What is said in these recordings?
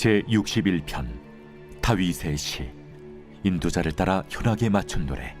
제 61편 다윗의 시 인도자를 따라 현악에 맞춘 노래.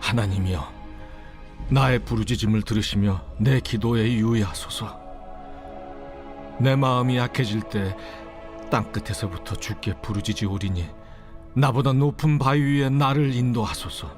하나님이여 나의 부르짖음을 들으시며 내 기도에 유의하소서. 내 마음이 약해질 때 땅끝에서부터 주께 부르짖으오리니 나보다 높은 바위 위에 나를 인도하소서.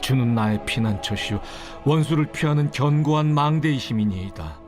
주는 나의 피난처시요 원수를 피하는 견고한 망대이심이니이다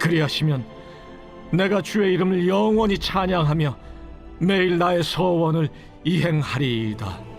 그리하시면 내가 주의 이름을 영원히 찬양하며 매일 나의 서원을 이행하리이다.